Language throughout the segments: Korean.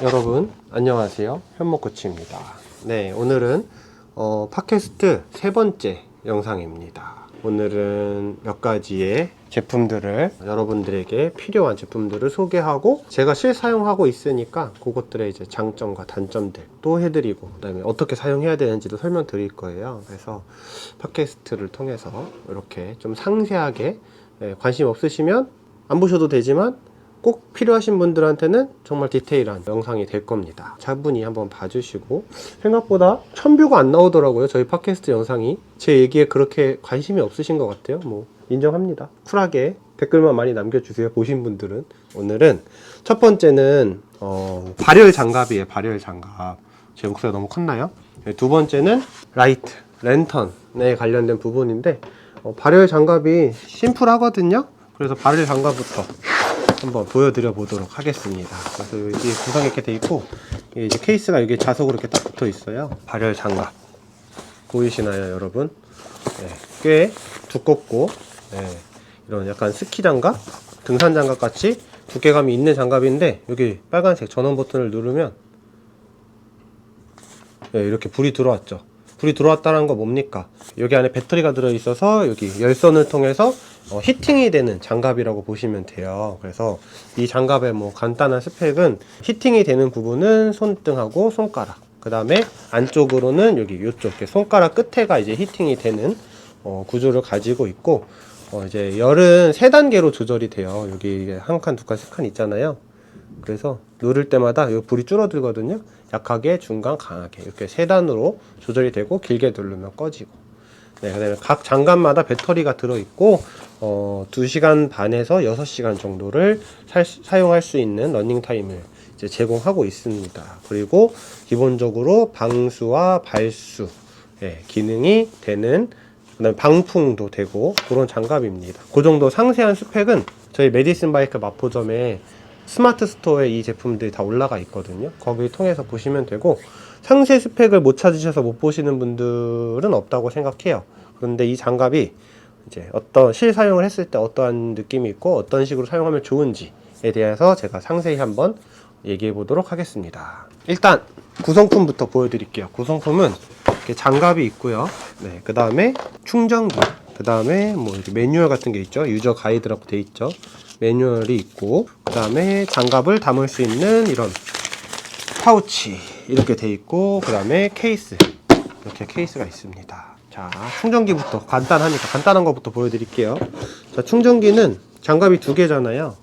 여러분 안녕하세요. 현목코치입니다. 네 오늘은 어, 팟캐스트 세 번째 영상입니다. 오늘은 몇 가지의 제품들을 여러분들에게 필요한 제품들을 소개하고 제가 실사용하고 있으니까 그것들의 이제 장점과 단점들 또 해드리고 그다음에 어떻게 사용해야 되는지도 설명드릴 거예요. 그래서 팟캐스트를 통해서 이렇게 좀 상세하게 네, 관심 없으시면 안 보셔도 되지만 꼭 필요하신 분들한테는 정말 디테일한 영상이 될 겁니다. 차분히 한번 봐주시고 생각보다 천뷰가 안 나오더라고요. 저희 팟캐스트 영상이 제 얘기에 그렇게 관심이 없으신 것 같아요. 뭐 인정합니다. 쿨하게 댓글만 많이 남겨주세요. 보신 분들은 오늘은 첫 번째는 어, 발열 장갑이에요. 발열 장갑. 제 목소리가 너무 컸나요? 네, 두 번째는 라이트, 랜턴에 관련된 부분인데 어, 발열 장갑이 심플하거든요. 그래서 발열 장갑부터 한번 보여드려 보도록 하겠습니다. 그래서 여기 구성 이렇게 돼 있고 이게 이제 케이스가 여기 자석으로 이렇게 딱 붙어 있어요. 발열 장갑 보이시나요, 여러분? 네, 꽤 두껍고 네, 이런 약간 스키 장갑, 등산 장갑 같이 두께감이 있는 장갑인데 여기 빨간색 전원 버튼을 누르면 네, 이렇게 불이 들어왔죠. 불이 들어왔다는 거 뭡니까? 여기 안에 배터리가 들어있어서 여기 열선을 통해서 어, 히팅이 되는 장갑이라고 보시면 돼요. 그래서 이 장갑의 뭐 간단한 스펙은 히팅이 되는 부분은 손등하고 손가락. 그 다음에 안쪽으로는 여기 이쪽 손가락 끝에가 이제 히팅이 되는 어, 구조를 가지고 있고 어, 이제 열은 세 단계로 조절이 돼요. 여기 한 칸, 두 칸, 세 칸 있잖아요. 그래서 누를 때마다 이 불이 줄어들거든요. 약하게, 중간, 강하게 이렇게 세 단으로 조절이 되고 길게 누르면 꺼지고. 네, 그다음에 각 장갑마다 배터리가 들어 있고 어, 2시간 반에서 6시간 정도를 살 수- 사용할 수 있는 러닝 타임을 이제 제공하고 있습니다. 그리고 기본적으로 방수와 발수 예, 기능이 되는 그다음에 방풍도 되고 그런 장갑입니다. 그 정도 상세한 스펙은 저희 메디슨 바이크 마포점에 스마트 스토어에 이 제품들이 다 올라가 있거든요. 거기 통해서 보시면 되고 상세 스펙을 못 찾으셔서 못 보시는 분들은 없다고 생각해요. 그런데 이 장갑이 이제 어떤 실사용을 했을 때 어떠한 느낌이 있고 어떤 식으로 사용하면 좋은지에 대해서 제가 상세히 한번 얘기해 보도록 하겠습니다. 일단 구성품부터 보여드릴게요. 구성품은 이렇게 장갑이 있고요. 네, 그 다음에 충전기, 그 다음에 뭐 매뉴얼 같은 게 있죠. 유저 가이드라고 돼 있죠. 매뉴얼이 있고, 그 다음에 장갑을 담을 수 있는 이런 파우치 이렇게 돼 있고, 그 다음에 케이스 이렇게 케이스가 있습니다. 자, 충전기부터 간단하니까 간단한 것부터 보여드릴게요. 자, 충전기는 장갑이 두 개잖아요.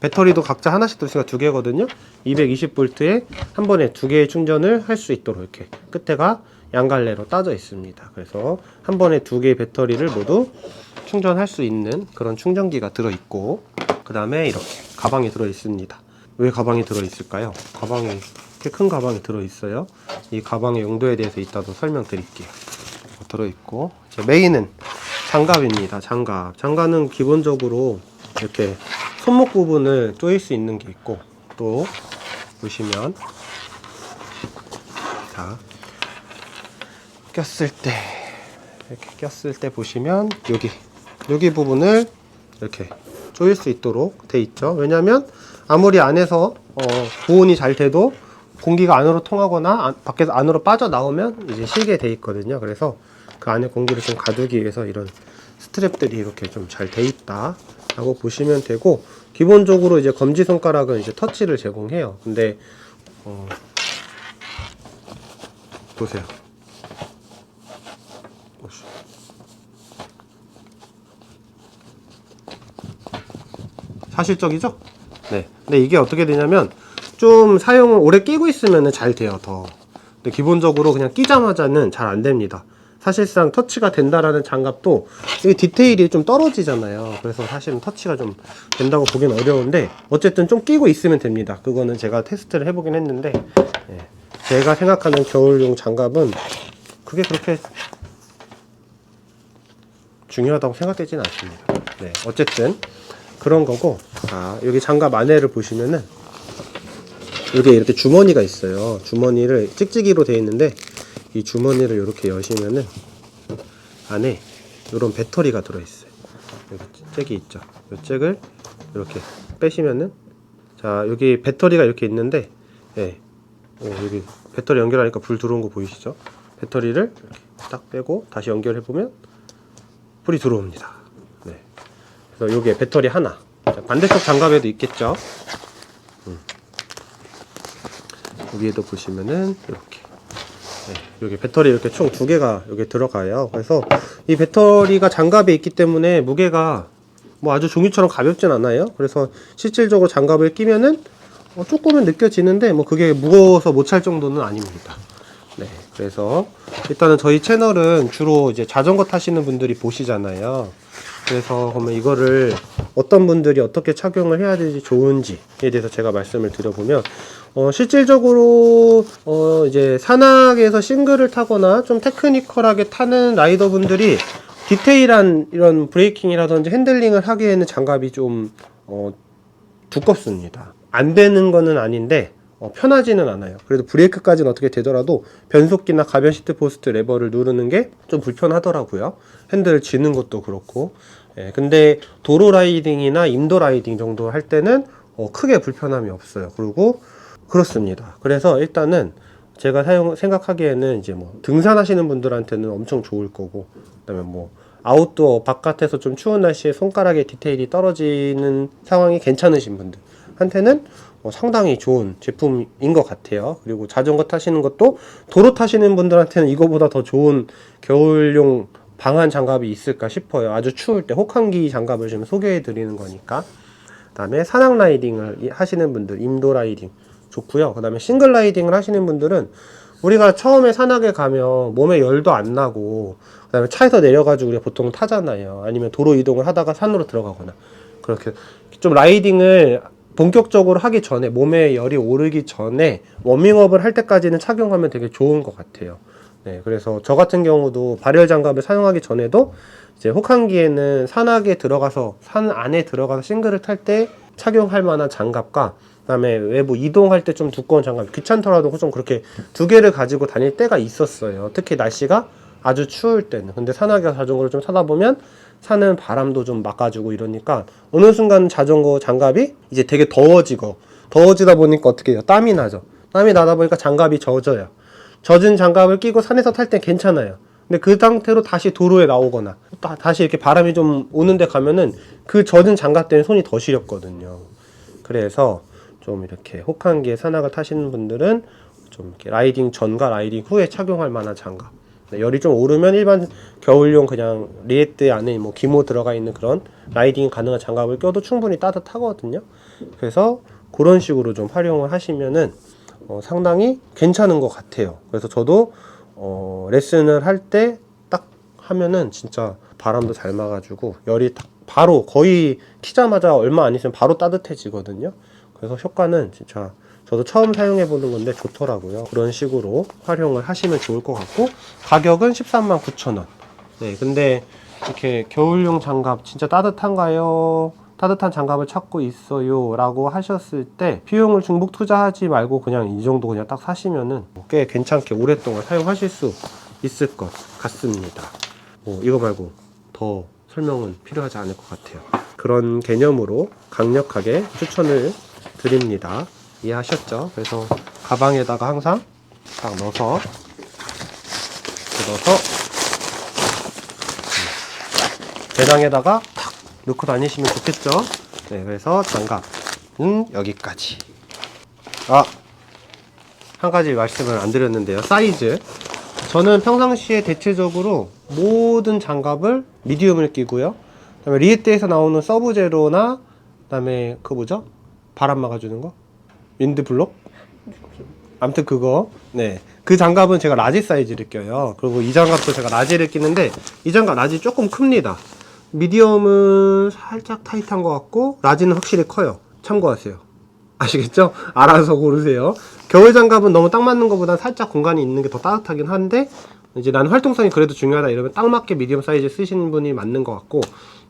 배터리도 각자 하나씩 들으니까 두 개거든요. 220V에 한 번에 두 개의 충전을 할 수 있도록 이렇게 끝에가 양갈래로 따져 있습니다. 그래서 한 번에 두 개의 배터리를 모두 충전할 수 있는 그런 충전기가 들어 있고, 그 다음에 이렇게 가방이 들어 있습니다. 왜 가방이 들어 있을까요? 가방이 이렇게 큰 가방이 들어 있어요. 이 가방의 용도에 대해서 이따도 설명드릴게요. 들어 있고 메인은 장갑입니다. 장갑. 장갑은 기본적으로 이렇게 손목 부분을 조일 수 있는 게 있고 또 보시면 자 꼈을 때 이렇게 꼈을 때 보시면 여기 여기 부분을 이렇게 조일 수 있도록 돼 있죠. 왜냐면 아무리 안에서 어, 보온이 잘 돼도 공기가 안으로 통하거나 안- 밖에서 안으로 빠져 나오면 이제 실게 돼 있거든요. 그래서 그 안에 공기를 좀 가두기 위해서 이런 스트랩들이 이렇게 좀 잘 돼 있다 라고 보시면 되고 기본적으로 이제 검지 손가락은 이제 터치를 제공해요. 근데 어, 보세요. 사실적이죠? 네. 근데 이게 어떻게 되냐면 좀 사용을 오래 끼고 있으면 잘 돼요, 더. 근데 기본적으로 그냥 끼자마자는 잘 안 됩니다. 사실상 터치가 된다라는 장갑도 이게 디테일이 좀 떨어지잖아요. 그래서 사실은 터치가 좀 된다고 보기는 어려운데 어쨌든 좀 끼고 있으면 됩니다. 그거는 제가 테스트를 해보긴 했는데 예. 제가 생각하는 겨울용 장갑은 그게 그렇게 중요하다고 생각되지는 않습니다. 네, 어쨌든 그런 거고, 자 여기 장갑 안에를 보시면은 여기 이렇게 주머니가 있어요. 주머니를 찍찍이로 되어 있는데 이 주머니를 이렇게 여시면은 안에 이런 배터리가 들어 있어요. 여기 잭이 있죠. 이 잭을 이렇게 빼시면은 자 여기 배터리가 이렇게 있는데 예. 오, 여기 배터리 연결하니까 불 들어온 거 보이시죠? 배터리를 이렇게 딱 빼고 다시 연결해 보면 불이 들어옵니다. 네. 그래서 여기에 배터리 하나. 자, 반대쪽 장갑에도 있겠죠? 음. 여기에도 보시면은 이렇게 네, 여기 배터리 이렇게 총 두 개가 여기 들어가요. 그래서 이 배터리가 장갑에 있기 때문에 무게가 뭐 아주 종이처럼 가볍진 않아요. 그래서 실질적으로 장갑을 끼면은 어, 조금은 느껴지는데 뭐 그게 무거워서 못 찰 정도는 아닙니다. 네, 그래서 일단은 저희 채널은 주로 이제 자전거 타시는 분들이 보시잖아요. 그래서 그러면 이거를 어떤 분들이 어떻게 착용을 해야 되지 좋은지에 대해서 제가 말씀을 드려보면 어, 실질적으로 어, 이제 산악에서 싱글을 타거나 좀 테크니컬하게 타는 라이더 분들이 디테일한 이런 브레이킹이라든지 핸들링을 하기에는 장갑이 좀 어, 두껍습니다. 안 되는 거는 아닌데 어, 편하지는 않아요. 그래도 브레이크까지는 어떻게 되더라도 변속기나 가변 시트 포스트 레버를 누르는 게 좀 불편하더라고요. 핸들을 쥐는 것도 그렇고. 예, 근데 도로 라이딩이나 인도 라이딩 정도 할 때는 어, 크게 불편함이 없어요. 그리고 그렇습니다. 그래서 일단은 제가 사용 생각하기에는 이제 뭐 등산하시는 분들한테는 엄청 좋을 거고 그다음에 뭐 아웃도어 바깥에서 좀 추운 날씨에 손가락에 디테일이 떨어지는 상황이 괜찮으신 분들한테는 어, 상당히 좋은 제품인 것 같아요. 그리고 자전거 타시는 것도 도로 타시는 분들한테는 이거보다 더 좋은 겨울용 방한 장갑이 있을까 싶어요. 아주 추울 때 혹한기 장갑을 좀 소개해 드리는 거니까. 그다음에 산악 라이딩을 이- 하시는 분들, 인도 라이딩 좋고요. 그다음에 싱글 라이딩을 하시는 분들은 우리가 처음에 산악에 가면 몸에 열도 안 나고 그다음에 차에서 내려가지고 우리가 보통 타잖아요. 아니면 도로 이동을 하다가 산으로 들어가거나 그렇게 좀 라이딩을 본격적으로 하기 전에 몸에 열이 오르기 전에 워밍업을 할 때까지는 착용하면 되게 좋은 것 같아요. 네, 그래서 저 같은 경우도 발열 장갑을 사용하기 전에도 이제 혹한기에는 산악에 들어가서 산 안에 들어가서 싱글을 탈 때 착용할 만한 장갑과 그다음에 외부 이동할 때 좀 두꺼운 장갑 귀찮더라도 좀 그렇게 두 개를 가지고 다닐 때가 있었어요. 특히 날씨가 아주 추울 때는. 근데 산악에 자전거를 좀 타다 보면 산은 바람도 좀 막아주고 이러니까 어느 순간 자전거 장갑이 이제 되게 더워지고 더워지다 보니까 어떻게 해요? 땀이 나죠. 땀이 나다 보니까 장갑이 젖어요. 젖은 장갑을 끼고 산에서 탈 땐 괜찮아요. 근데 그 상태로 다시 도로에 나오거나 또 다시 이렇게 바람이 좀 오는데 가면은 그 젖은 장갑 때문에 손이 더 시렵거든요. 그래서 좀 이렇게 혹한기에 산악을 타시는 분들은 좀 이렇게 라이딩 전과 라이딩 후에 착용할 만한 장갑. 네, 열이 좀 오르면 일반 겨울용 그냥 리에트 안에 뭐 기모 들어가 있는 그런 라이딩 가능한 장갑을 껴도 충분히 따뜻하거든요. 그래서 그런 식으로 좀 활용을 하시면은 어, 상당히 괜찮은 것 같아요. 그래서 저도 어, 레슨을 할 때 딱 하면은 진짜 바람도 잘 막아주고 열이 딱 바로 거의 키자마자 얼마 안 있으면 바로 따뜻해지거든요. 그래서 효과는 진짜 저도 처음 사용해 보는 건데 좋더라고요. 그런 식으로 활용을 하시면 좋을 것 같고 가격은 13만 9천 원. 네, 근데 이렇게 겨울용 장갑 진짜 따뜻한가요? 따뜻한 장갑을 찾고 있어요 라고 하셨을 때 비용을 중복 투자하지 말고 그냥 이 정도 그냥 딱 사시면은 꽤 괜찮게 오랫동안 사용하실 수 있을 것 같습니다 뭐 이거 말고 더 설명은 필요하지 않을 것 같아요 그런 개념으로 강력하게 추천을 드립니다 이해하셨죠? 그래서 가방에다가 항상 딱 넣어서 넣어서 배낭에다가 탁 넣고 다니시면 좋겠죠. 네, 그래서 장갑은 여기까지. 아, 한 가지 말씀을 안 드렸는데요. 사이즈. 저는 평상시에 대체적으로 모든 장갑을 미디움을 끼고요. 그다음에 리에트에서 나오는 서브제로나 그다음에 그 뭐죠? 바람 막아주는 거? 윈드블록? 아무튼 그거 네. 그 장갑은 제가 라지 사이즈를 껴요. 그리고 이 장갑도 제가 라지를 끼는데 이 장갑 라지 조금 큽니다. 미디엄은 살짝 타이트한 것 같고 라지는 확실히 커요. 참고하세요. 아시겠죠? 알아서 고르세요. 겨울 장갑은 너무 딱 맞는 것보다 살짝 공간이 있는 게 더 따뜻하긴 한데 이제 나는 활동성이 그래도 중요하다 이러면 딱 맞게 미디엄 사이즈 쓰시는 분이 맞는 것 같고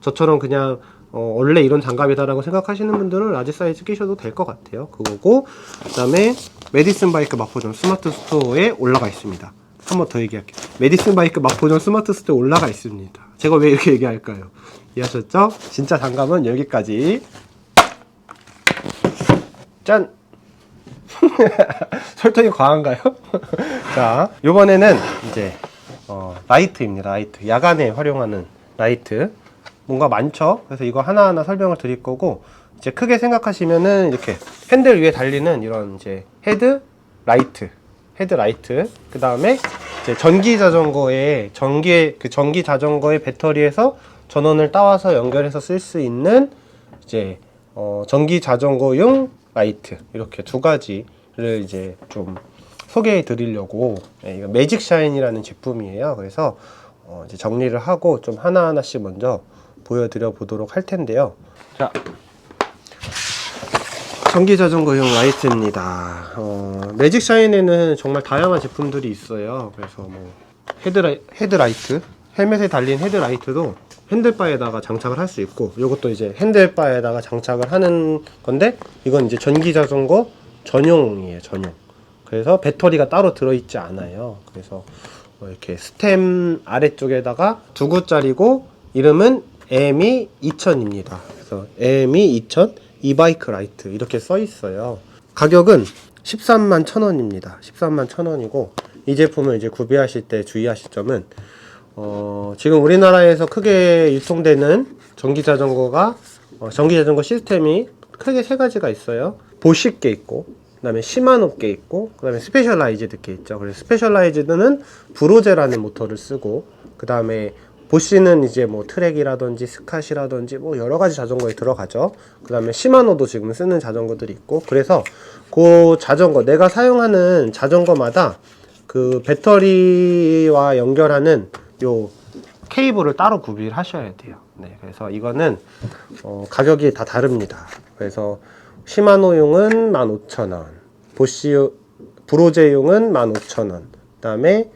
저처럼 그냥 어, 원래 이런 장갑이다라고 생각하시는 분들은 라지 사이즈 끼셔도 될 것 같아요. 그거고 그다음에 메디슨 바이크 마포점 스마트 스토어에 올라가 있습니다. 한 번 더 얘기할게요. 메디슨 바이크 마포점 스마트 스토어에 올라가 있습니다. 제가 왜 이렇게 얘기할까요? 이해하셨죠? 진짜 장갑은 여기까지. 짠! 설정이 과한가요? 자, 요번에는 이제 어, 라이트입니다. 라이트. 야간에 활용하는 라이트. 뭔가 많죠? 그래서 이거 하나하나 설명을 드릴 거고 이제 크게 생각하시면은 이렇게 핸들 위에 달리는 이런 이제 헤드 라이트, 헤드 라이트. 그 다음에 이제 전기 자전거에 전기 그 전기 자전거의 배터리에서 전원을 따와서 연결해서 쓸 수 있는 이제 어, 전기 자전거용 라이트 이렇게 두 가지를 이제 좀 소개해 드리려고 예, 이거 매직 샤인이라는 제품이에요. 그래서 어, 이제 정리를 하고 좀 하나하나씩 먼저 보여드려 보도록 할 텐데요. 자, 전기 자전거용 라이트입니다. 어, 매직 샤인에는 정말 다양한 제품들이 있어요. 그래서 뭐 헤드라이, 헤드라이트, 헬멧에 달린 헤드라이트도 핸들바에다가 장착을 할 수 있고 이것도 이제 핸들바에다가 장착을 하는 건데 이건 이제 전기 자전거 전용이에요 전용 그래서 배터리가 따로 들어있지 않아요 그래서 뭐 이렇게 스템 아래쪽에다가 두 구짜리고 이름은 AMI 2000입니다 그래서 AMI 2000 이바이크 라이트 이렇게 써 있어요 가격은 13만 1000원입니다 13만 1000원이고 이 제품을 이제 구비하실 때 주의하실 점은 어, 지금 우리나라에서 크게 유통되는 전기 자전거가 어, 전기 자전거 시스템이 크게 세 가지가 있어요. 보시게 있고, 그다음에 시마노게 있고, 그다음에 스페셜라이즈드 게 있죠. 그래서 스페셜라이즈드는 브로제라는 모터를 쓰고, 그다음에 보시는 이제 뭐 트랙이라든지 스캇이라든지 뭐 여러 가지 자전거에 들어가죠. 그 다음에 시마노도 지금 쓰는 자전거들이 있고, 그래서 그 자전거 내가 사용하는 자전거마다 그 배터리와 연결하는 요 케이블을 따로 구비를 하셔야 돼요. 네, 그래서 이거는 어, 가격이 다 다릅니다. 그래서 시마노용은 15,000원, 보시 브로제용은 15,000원, 그다음에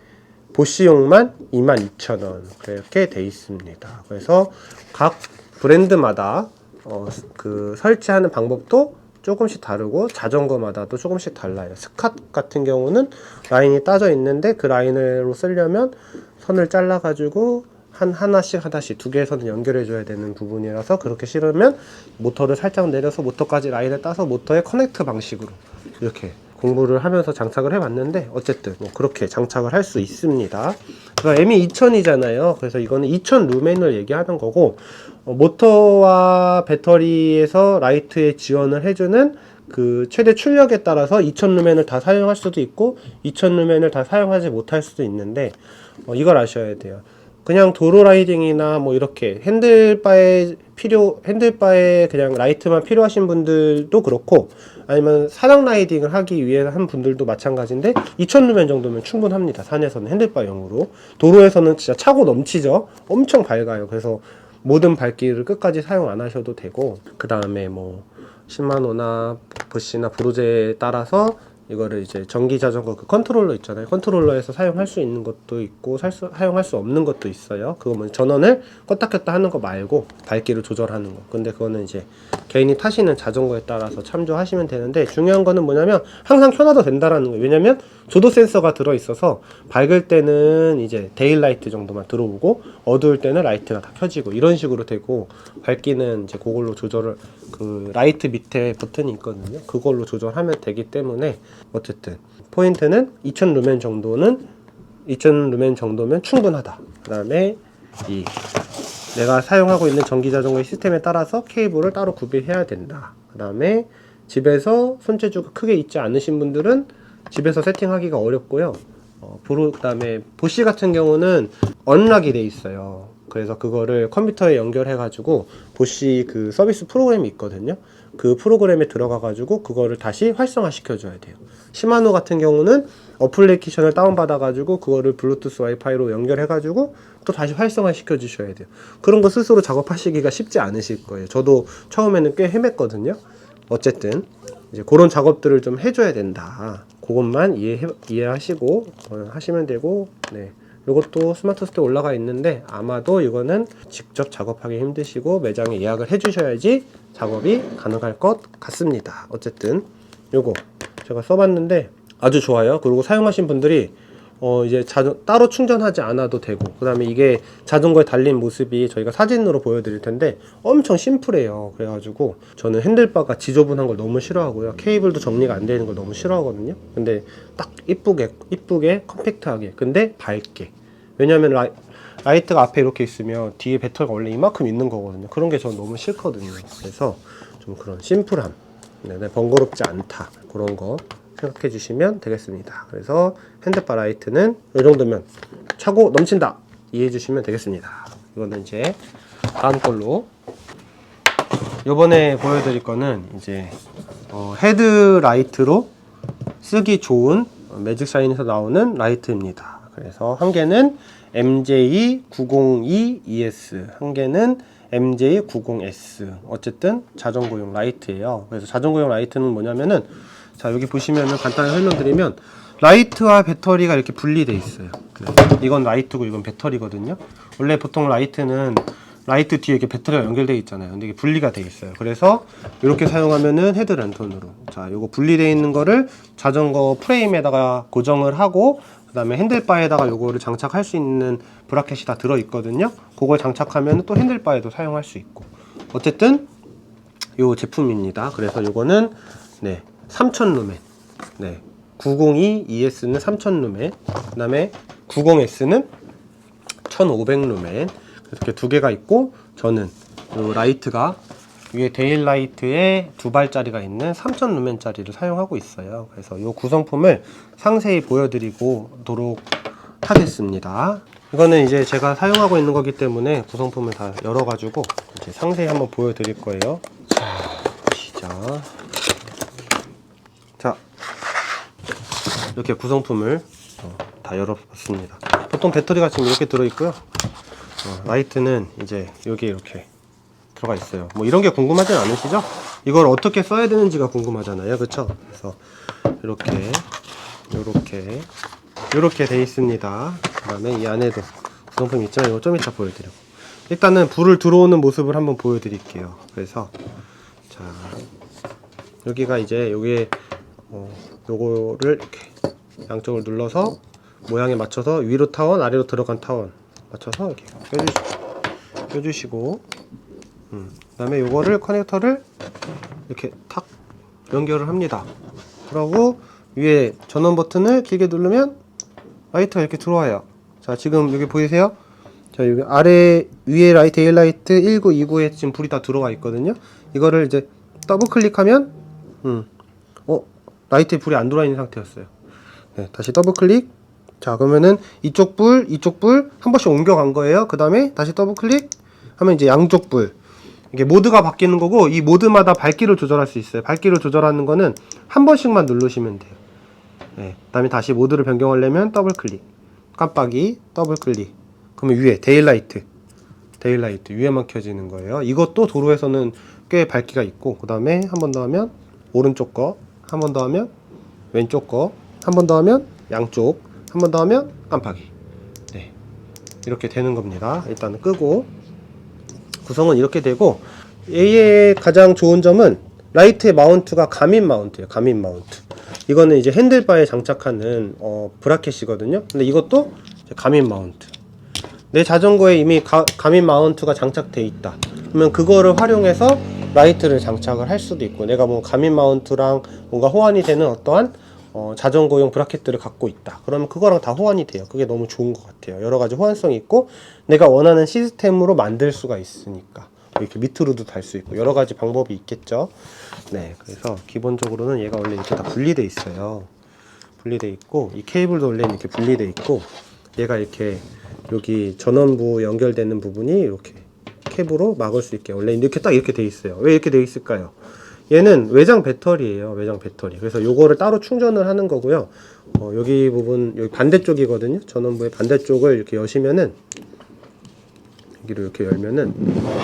보시용만 22,000원 그렇게 돼 있습니다. 그래서 각 브랜드마다 어, 그 설치하는 방법도 조금씩 다르고 자전거마다도 조금씩 달라요. 스캇 같은 경우는 라인이 따져 있는데 그 라인으로 쓰려면 선을 잘라 가지고 한 하나씩 하나씩 두 개의 선을 연결해 줘야 되는 부분이라서 그렇게 싫으면 모터를 살짝 내려서 모터까지 라인을 따서 모터에 커넥트 방식으로 이렇게 공부를 하면서 장착을 해봤는데 어쨌든 뭐 그렇게 장착을 할 수 있습니다. 그래서 M2 2000이잖아요. 그래서 이거는 2000 루멘을 얘기하는 거고 어, 모터와 배터리에서 라이트에 지원을 해주는 그 최대 출력에 따라서 2000 루멘을 다 사용할 수도 있고 2000 루멘을 다 사용하지 못할 수도 있는데 어, 이걸 아셔야 돼요. 그냥 도로 라이딩이나 뭐 이렇게 핸들바에 필요 핸들바에 그냥 라이트만 필요하신 분들도 그렇고 아니면 사당 라이딩을 하기 위해 한 분들도 마찬가지인데 2000 루멘 정도면 충분합니다. 산에서는 핸들바용으로 도로에서는 진짜 차고 넘치죠. 엄청 밝아요. 그래서 모든 밝기를 끝까지 사용 안 하셔도 되고 그 다음에 뭐 시마노나 부시나 브로제에 따라서 이거를 이제 전기 자전거 그 컨트롤러 있잖아요. 컨트롤러에서 사용할 수 있는 것도 있고 살 수, 사용할 수 없는 것도 있어요. 그거 뭐 전원을 껐다 켰다 하는 거 말고 밝기를 조절하는 거. 근데 그거는 이제 개인이 타시는 자전거에 따라서 참조하시면 되는데 중요한 거는 뭐냐면 항상 켜놔도 된다라는 거예요. 왜냐면 조도 센서가 들어 있어서 밝을 때는 이제 데일라이트 정도만 들어오고 어두울 때는 라이트가 다 켜지고 이런 식으로 되고 밝기는 이제 그걸로 조절을 그 라이트 밑에 버튼이 있거든요. 그걸로 조절하면 되기 때문에 어쨌든 포인트는 2000 루멘 정도는 2000 루멘 정도면 충분하다. 그 다음에 이 내가 사용하고 있는 전기 자전거의 시스템에 따라서 케이블을 따로 구비해야 된다. 그 다음에 집에서 손재주가 크게 있지 않으신 분들은 집에서 세팅하기가 어렵고요. 어, 브로 그다음에 보시 같은 경우는 언락이 돼 있어요. 그래서 그거를 컴퓨터에 연결해 가지고 보시 그 서비스 프로그램이 있거든요. 그 프로그램에 들어가 가지고 그거를 다시 활성화 시켜 줘야 돼요. 시마노 같은 경우는 어플리케이션을 다운 받아 가지고 그거를 블루투스 와이파이로 연결해 가지고 또 다시 활성화 시켜 주셔야 돼요. 그런 거 스스로 작업하시기가 쉽지 않으실 거예요. 저도 처음에는 꽤 헤맸거든요. 어쨌든 이제 그런 작업들을 좀 해줘야 된다. 그것만 이해 이해하시고 어, 하시면 되고, 네. 이것도 스마트 스토어 올라가 있는데 아마도 이거는 직접 작업하기 힘드시고 매장에 예약을 해주셔야지 작업이 가능할 것 같습니다. 어쨌든 요거 제가 써봤는데 아주 좋아요. 그리고 사용하신 분들이 어 이제 자전, 따로 충전하지 않아도 되고 그다음에 이게 자전거에 달린 모습이 저희가 사진으로 보여드릴 텐데 엄청 심플해요. 그래가지고 저는 핸들바가 지저분한 걸 너무 싫어하고요. 케이블도 정리가 안 되는 걸 너무 싫어하거든요. 근데 딱 이쁘게 이쁘게 컴팩트하게 근데 밝게. 왜냐하면 라이, 라이트가 앞에 이렇게 있으면 뒤에 배터리가 원래 이만큼 있는 거거든요. 그런 게 저는 너무 싫거든요. 그래서 좀 그런 심플함. 네, 네, 번거롭지 않다. 그런 거 생각해 주시면 되겠습니다. 그래서 핸드바 라이트는 이 정도면 차고 넘친다 이해해 주시면 되겠습니다. 이거는 이제 다음 걸로 이번에 보여드릴 거는 이제 어, 헤드 라이트로 쓰기 좋은 매직 샤인에서 나오는 라이트입니다. 그래서 한 개는 MJ902ES, 한 개는 MJ90S. 어쨌든 자전거용 라이트예요. 그래서 자전거용 라이트는 뭐냐면은 자 여기 보시면은 간단히 설명드리면 라이트와 배터리가 이렇게 분리돼 있어요. 네. 이건 라이트고 이건 배터리거든요. 원래 보통 라이트는 라이트 뒤에 이렇게 배터리가 연결되어 있잖아요. 근데 이게 분리가 돼 있어요. 그래서 이렇게 사용하면은 헤드 랜턴으로 자 요거 분리되어 있는 거를 자전거 프레임에다가 고정을 하고 그 다음에 핸들바에다가 요거를 장착할 수 있는 브라켓이 다 들어 있거든요. 그걸 장착하면 또 핸들바에도 사용할 수 있고 어쨌든 요 제품입니다. 그래서 요거는 네 3000 루멘 네 902 ES는 3000 루멘 그다음에 90S는 1500 루멘 이렇게 두 개가 있고 저는 요 라이트가 위에 데일라이트에 두 발짜리가 있는 3000 루멘짜리를 사용하고 있어요. 그래서 이 구성품을 상세히 보여드리도록 하겠습니다. 이거는 이제 제가 사용하고 있는 거기 때문에 구성품을 다 열어가지고 이제 상세히 한번 보여드릴 거예요. 자, 보시죠. 자, 이렇게 구성품을 어, 다 열어봤습니다. 보통 배터리가 지금 이렇게 들어있고요. 어, 라이트는 이제 여기 이렇게 들어가 있어요. 뭐 이런 게 궁금하진 않으시죠? 이걸 어떻게 써야 되는지가 궁금하잖아요. 그쵸? 그래서 이렇게 이렇게 이렇게 돼 있습니다. 그 다음에 이 안에도 구성품이 있지만 이거 좀 이따 보여드려. 일단은 불을 들어오는 모습을 한번 보여드릴게요. 그래서 자 여기가 이제 여기에 어, 요거를 이렇게 양쪽을 눌러서 모양에 맞춰서 위로 타원 아래로 들어간 타원 맞춰서 이렇게 껴주시, 껴주시고 음, 그 다음에 요거를 커넥터를 이렇게 탁 연결을 합니다. 그러고 위에 전원 버튼을 길게 누르면 라이트가 이렇게 들어와요. 자 지금 여기 보이세요? 자 여기 아래 위에 라이트 데일 라이트 1929에 지금 불이 다 들어와 있거든요. 이거를 이제 더블 클릭하면 음, 어 라이트에 불이 안 들어와 있는 상태였어요. 네, 다시 더블 클릭. 자 그러면은 이쪽 불, 이쪽 불 한 번씩 옮겨간 거예요. 그 다음에 다시 더블 클릭 하면 이제 양쪽 불. 이게 모드가 바뀌는 거고 이 모드마다 밝기를 조절할 수 있어요. 밝기를 조절하는 거는 한 번씩만 누르시면 돼요. 네, 그다음에 다시 모드를 변경하려면 더블 클릭, 깜빡이, 더블 클릭. 그러면 위에 데일라이트, 데일라이트 위에만 켜지는 거예요. 이것도 도로에서는 꽤 밝기가 있고 그다음에 한 번 더 하면 오른쪽 거, 한 번 더 하면 왼쪽 거, 한 번 더 하면 양쪽, 한 번 더 하면 깜빡이. 네, 이렇게 되는 겁니다. 일단은 끄고 구성은 이렇게 되고 A의 가장 좋은 점은 라이트의 마운트가 가민 마운트예요. 가민 마운트. 이거는 이제 핸들바에 장착하는 어, 브라켓이거든요. 근데 이것도 가민 마운트. 내 자전거에 이미 가, 가민 마운트가 장착돼 있다. 그러면 그거를 활용해서 라이트를 장착을 할 수도 있고 내가 뭐 가민 마운트랑 뭔가 호환이 되는 어떠한 어, 자전거용 브라켓들을 갖고 있다. 그러면 그거랑 다 호환이 돼요. 그게 너무 좋은 것 같아요. 여러 가지 호환성이 있고 내가 원하는 시스템으로 만들 수가 있으니까 이렇게 밑으로도 달 수 있고 여러 가지 방법이 있겠죠. 네, 그래서 기본적으로는 얘가 원래 이렇게 다 분리돼 있어요. 분리돼 있고 이 케이블도 원래 이렇게 분리돼 있고 얘가 이렇게 여기 전원부 연결되는 부분이 이렇게 캡으로 막을 수 있게 원래 이렇게 딱 이렇게 돼 있어요. 왜 이렇게 돼 있을까요? 얘는 외장 배터리예요. 외장 배터리. 그래서 요거를 따로 충전을 하는 거고요. 어, 여기 부분 여기 반대쪽이거든요. 전원부의 반대쪽을 이렇게 여시면은 여기를 이렇게 열면은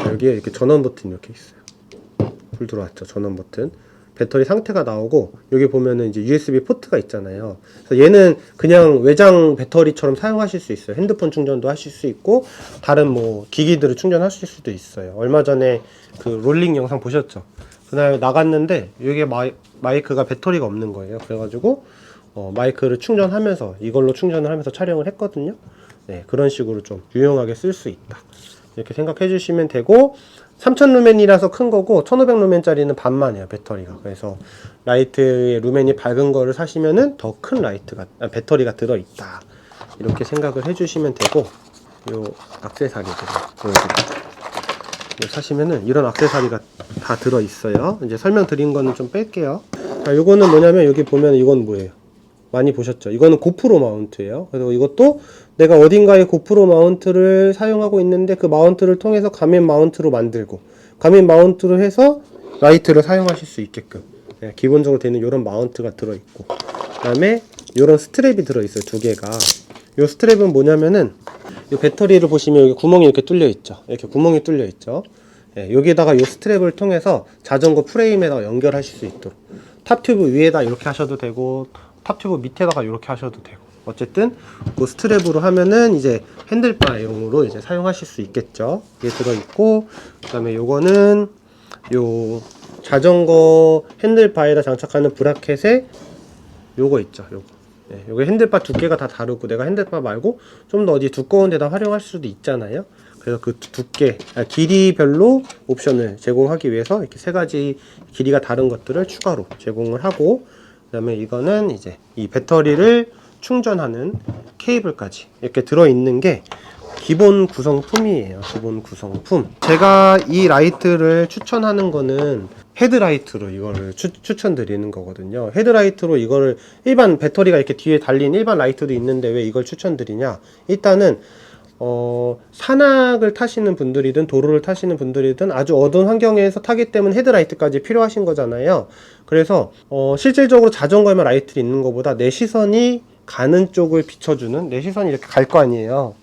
여기에 이렇게 전원 버튼이 이렇게 있어요. 불 들어왔죠. 전원 버튼. 배터리 상태가 나오고 여기 보면은 이제 USB 포트가 있잖아요. 그래서 얘는 그냥 외장 배터리처럼 사용하실 수 있어요. 핸드폰 충전도 하실 수 있고 다른 뭐 기기들을 충전하실 수도 있어요. 얼마 전에 그 롤링 영상 보셨죠? 그날 나갔는데 여기에 마이, 마이크가 배터리가 없는 거예요. 그래가지고 어, 마이크를 충전하면서 이걸로 충전을 하면서 촬영을 했거든요. 네, 그런 식으로 좀 유용하게 쓸 수 있다. 이렇게 생각해 주시면 되고 3000 루멘이라서 큰 거고 1500 루멘짜리는 반만이에요 배터리가 그래서 라이트의 루멘이 밝은 거를 사시면은 더 큰 라이트가 아, 배터리가 들어 있다 이렇게 생각을 해 주시면 되고 요 액세서리들 보여드릴게요 사시면은 이런 액세서리가 다 들어 있어요 이제 설명드린 거는 좀 뺄게요 자 요거는 뭐냐면 여기 보면 이건 뭐예요 많이 보셨죠? 이거는 고프로 마운트예요. 그리고 이것도 내가 어딘가에 고프로 마운트를 사용하고 있는데 그 마운트를 통해서 가면 마운트로 만들고 가면 마운트로 해서 라이트를 사용하실 수 있게끔 네, 기본적으로 되는 이런 마운트가 들어있고 그 다음에 이런 스트랩이 들어있어요. 두 개가 이 스트랩은 뭐냐면은 이 배터리를 보시면 여기 구멍이 이렇게 뚫려 있죠. 이렇게 구멍이 뚫려 있죠. 예, 여기다가 이 스트랩을 통해서 자전거 프레임에다 연결하실 수 있도록 탑튜브 위에다 이렇게 하셔도 되고 탑튜브 밑에다가 이렇게 하셔도 되고 어쨌든 그 스트랩으로 하면은 이제 핸들바용으로 이제 사용하실 수 있겠죠. 이게 들어 있고 그다음에 요거는 요 자전거 핸들바에다 장착하는 브라켓에 요거 있죠. 요거. 네, 요게 핸들바 두께가 다 다르고 내가 핸들바 말고 좀 더 어디 두꺼운 데다 활용할 수도 있잖아요. 그래서 그 두께, 아, 길이별로 옵션을 제공하기 위해서 이렇게 세 가지 길이가 다른 것들을 추가로 제공을 하고 그 다음에 이거는 이제 이 배터리를 충전하는 케이블까지 이렇게 들어 있는 게 기본 구성품이에요. 기본 구성품. 제가 이 라이트를 추천하는 거는 헤드라이트로 이거를 추, 추천드리는 거거든요. 헤드라이트로 이거를 일반 배터리가 이렇게 뒤에 달린 일반 라이트도 있는데 왜 이걸 추천드리냐? 일단은 어, 산악을 타시는 분들이든 도로를 타시는 분들이든 아주 어두운 환경에서 타기 때문에 헤드라이트까지 필요하신 거잖아요. 그래서 어, 실질적으로 자전거에만 라이트를 있는 것보다 내 시선이 가는 쪽을 비춰주는 내 시선이 이렇게 갈 거 아니에요.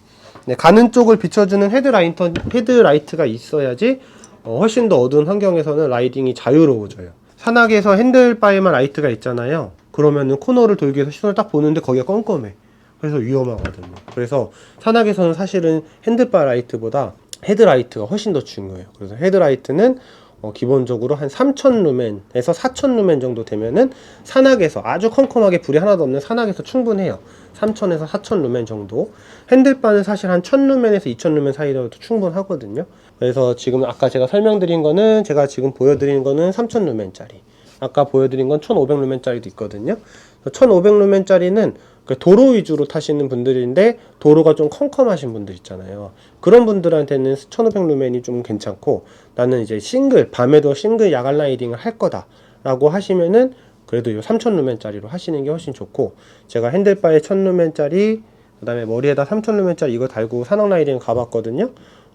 네, 가는 쪽을 비춰주는 헤드라이터, 헤드라이트가 있어야지 어, 훨씬 더 어두운 환경에서는 라이딩이 자유로워져요. 산악에서 핸들바에만 라이트가 있잖아요. 그러면은 코너를 돌기 위해서 시선을 딱 보는데 거기가 껌껌해. 그래서 위험하거든요. 그래서 산악에서는 사실은 핸드바 라이트보다 헤드라이트가 훨씬 더 중요해요. 그래서 헤드라이트는 어, 기본적으로 한 3,000 루멘에서 4,000 루멘 정도 되면은 산악에서 아주 컴컴하게 불이 하나도 없는 산악에서 충분해요. 3,000에서 4,000 루멘 정도. 핸들바는 사실 한 1,000 루멘에서 2,000 루멘 사이로도 충분하거든요. 그래서 지금 아까 제가 설명드린 거는 제가 지금 보여드린 거는 3,000 루멘짜리. 아까 보여드린 건 1,500 루멘짜리도 있거든요. 1,500 루멘짜리는 그 도로 위주로 타시는 분들인데 도로가 좀 컴컴하신 분들 있잖아요. 그런 분들한테는 1500 루멘이 좀 괜찮고 나는 이제 싱글 밤에도 싱글 야간 라이딩을 할 거다라고 하시면은 그래도 이3000 루멘짜리로 하시는 게 훨씬 좋고 제가 핸들바에 1000 루멘짜리 그다음에 머리에다 3000 루멘짜리 이거 달고 산악 라이딩 가봤거든요.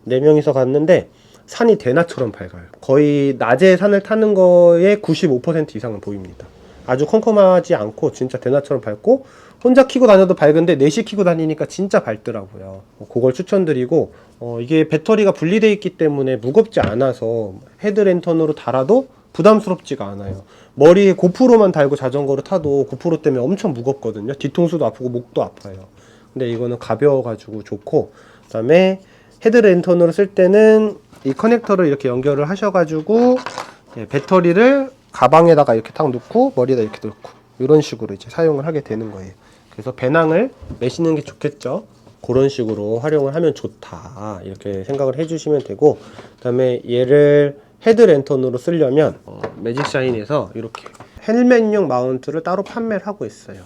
네 명이서 갔는데 산이 대낮처럼 밝아요. 거의 낮에 산을 타는 거에 95% 이상은 보입니다. 아주 컴컴하지 않고 진짜 대낮처럼 밝고 혼자 키고 다녀도 밝은데 넷이 키고 다니니까 진짜 밝더라고요. 어, 그걸 추천드리고 어, 이게 배터리가 분리되어 있기 때문에 무겁지 않아서 헤드랜턴으로 달아도 부담스럽지가 않아요. 머리에 고프로만 달고 자전거를 타도 고프로 때문에 엄청 무겁거든요. 뒤통수도 아프고 목도 아파요. 근데 이거는 가벼워 가지고 좋고 그 다음에 헤드랜턴으로 쓸 때는 이 커넥터를 이렇게 연결을 하셔가지고 예, 배터리를 가방에다가 이렇게 탁 놓고 머리에다 이렇게 놓고 이런 식으로 이제 사용을 하게 되는 거예요. 그래서 배낭을 매시는 게 좋겠죠. 그런 식으로 활용을 하면 좋다 이렇게 생각을 해주시면 되고 그 다음에 얘를 헤드랜턴으로 쓰려면 어, 매직샤인에서 이렇게 헬멧용 마운트를 따로 판매를 하고 있어요.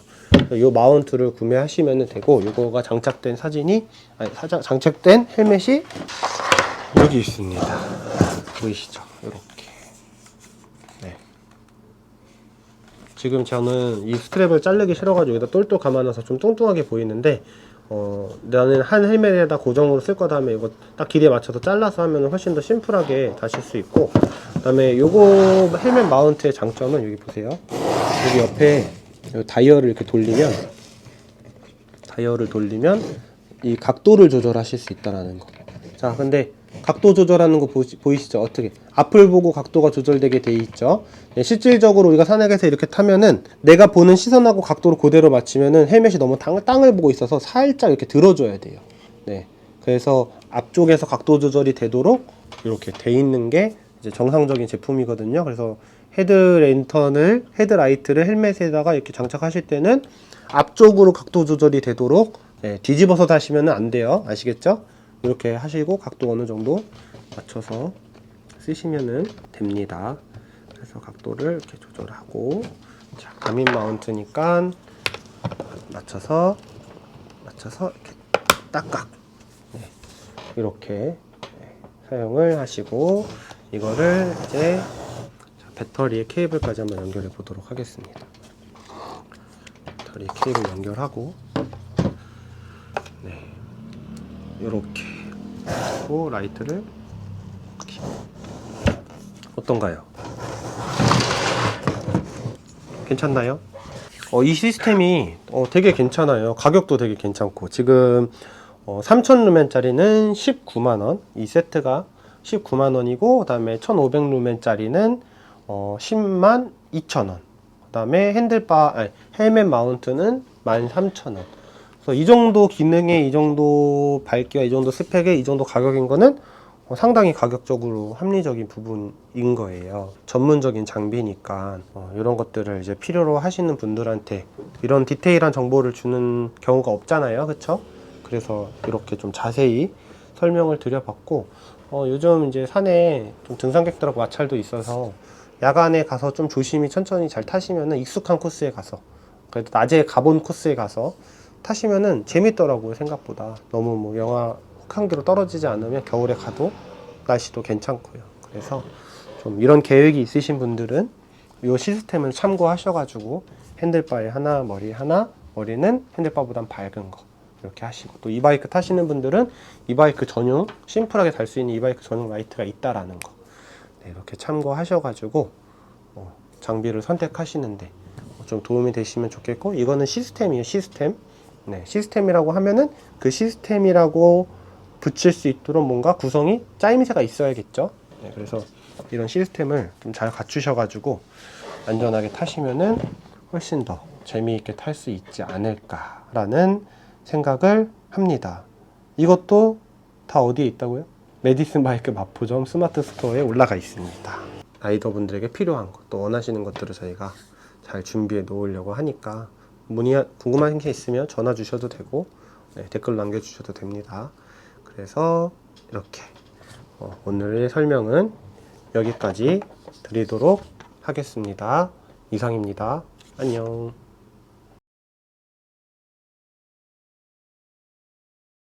이 마운트를 구매하시면 되고 이거가 장착된 사진이 아니 사장, 장착된 헬멧이 여기 있습니다. 보이시죠? 이렇게. 지금 저는 이 스트랩을 자르기 싫어가지고 여기다 똘똘 감아놔서 좀 뚱뚱하게 보이는데 어, 나는 한 헬멧에다 고정으로 쓸 거다 하면 이거 딱 길이에 맞춰서 잘라서 하면 훨씬 더 심플하게 다실 수 있고 그 다음에 요거 헬멧 마운트의 장점은 여기 보세요 여기 옆에 요 다이얼을 이렇게 돌리면 다이얼을 돌리면 이 각도를 조절하실 수 있다라는 거. 자, 근데 각도 조절하는 거 보시, 보이시죠? 어떻게? 앞을 보고 각도가 조절되게 돼 있죠. 네, 실질적으로 우리가 산악에서 이렇게 타면은 내가 보는 시선하고 각도를 그대로 맞추면은 헬멧이 너무 땅, 땅을 보고 있어서 살짝 이렇게 들어줘야 돼요. 네. 그래서 앞쪽에서 각도 조절이 되도록 이렇게 돼 있는 게 이제 정상적인 제품이거든요. 그래서 헤드 랜턴을 헤드 라이트를 헬멧에다가 이렇게 장착하실 때는 앞쪽으로 각도 조절이 되도록 네, 뒤집어서 다시면 안 돼요. 아시겠죠? 이렇게 하시고 각도 어느 정도 맞춰서 쓰시면은 됩니다. 그래서 각도를 이렇게 조절하고 자, 가민 마운트니까 맞춰서 맞춰서 이렇게 딱각 네, 이렇게 네, 사용을 하시고 이거를 이제 자, 배터리에 케이블까지 한번 연결해 보도록 하겠습니다. 배터리 케이블 연결하고 네 이렇게 하고 라이트를. 어떤가요? 괜찮나요? 어, 이 시스템이 어, 되게 괜찮아요. 가격도 되게 괜찮고 지금 어, 3,000 루멘짜리는 19만 원 이 세트가 19만 원이고 그 다음에 1,500 루멘짜리는 어, 10만 2천 원 그 다음에 핸들바 아니, 헬멧 마운트는 13,000원 그래서 이 정도 기능에 이 정도 밝기와 이 정도 스펙에 이 정도 가격인 거는 어, 상당히 가격적으로 합리적인 부분인 거예요. 전문적인 장비니까 어, 이런 것들을 이제 필요로 하시는 분들한테 이런 디테일한 정보를 주는 경우가 없잖아요, 그렇죠? 그래서 이렇게 좀 자세히 설명을 드려봤고 어, 요즘 이제 산에 좀 등산객들하고 마찰도 있어서 야간에 가서 좀 조심히 천천히 잘 타시면은 익숙한 코스에 가서 그래도 낮에 가본 코스에 가서 타시면은 재밌더라고요 생각보다. 너무 뭐 영하 혹한기로 떨어지지 않으면 겨울에 가도 날씨도 괜찮고요. 그래서 좀 이런 계획이 있으신 분들은 이 시스템을 참고하셔가지고 핸들바에 하나 머리 하나 머리는 핸들바보단 밝은 거 이렇게 하시고 또 이 바이크 타시는 분들은 이 바이크 전용 심플하게 달 수 있는 이 바이크 전용 라이트가 있다라는 거. 네, 이렇게 참고하셔가지고 어, 장비를 선택하시는데 좀 도움이 되시면 좋겠고 이거는 시스템이에요 시스템 네, 시스템이라고 하면은 그 시스템이라고 붙일 수 있도록 뭔가 구성이 짜임새가 있어야겠죠 네, 그래서 이런 시스템을 좀 잘 갖추셔가지고 안전하게 타시면은 훨씬 더 재미있게 탈 수 있지 않을까라는 생각을 합니다 이것도 다 어디에 있다고요? 메디슨 바이크 마포점 스마트 스토어에 올라가 있습니다. 라이더분들에게 필요한 것, 또 원하시는 것들을 저희가 잘 준비해 놓으려고 하니까 문의 궁금한 게 있으면 전화 주셔도 되고 네, 댓글 남겨주셔도 됩니다. 그래서 이렇게 어, 오늘의 설명은 여기까지 드리도록 하겠습니다. 이상입니다. 안녕.